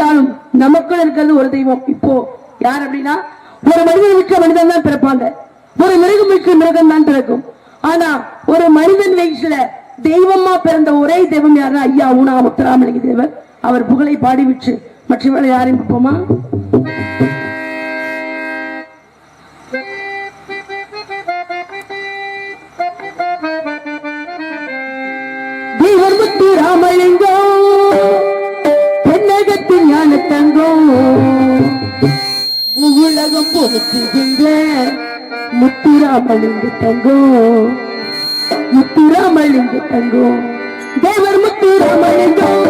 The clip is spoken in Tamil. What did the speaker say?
இருந்தாலும் நமக்குள் இருக்கிறது ஒரு தெய்வம். இப்போ யார் அப்படின்னா ஒரு மனிதன் மிக்க மனிதன் தான் பிறப்பாங்க. ஒரு மிருகம் மிக்க மிருகம் தான் பிறக்கும். ஆனா ஒரு மனிதன் வயசுல தெய்வமா பிறந்த ஒரே தெய்வம் யாருன்னா ஐயா ஊனா முத்துராமலிங்க தேவர். அவர் புகழை பாடிவிட்டு மற்றவர்களை யாரையும் பார்ப்போமா? தெய்வம் முத்துராமலிங்கம் உலகம் போக்குகின்ற முத்துராமலிங்க தங்கம் முத்துராமலிங்க தங்கம் தேவர் முத்துராமலிங்கம் தென்னகத்தின்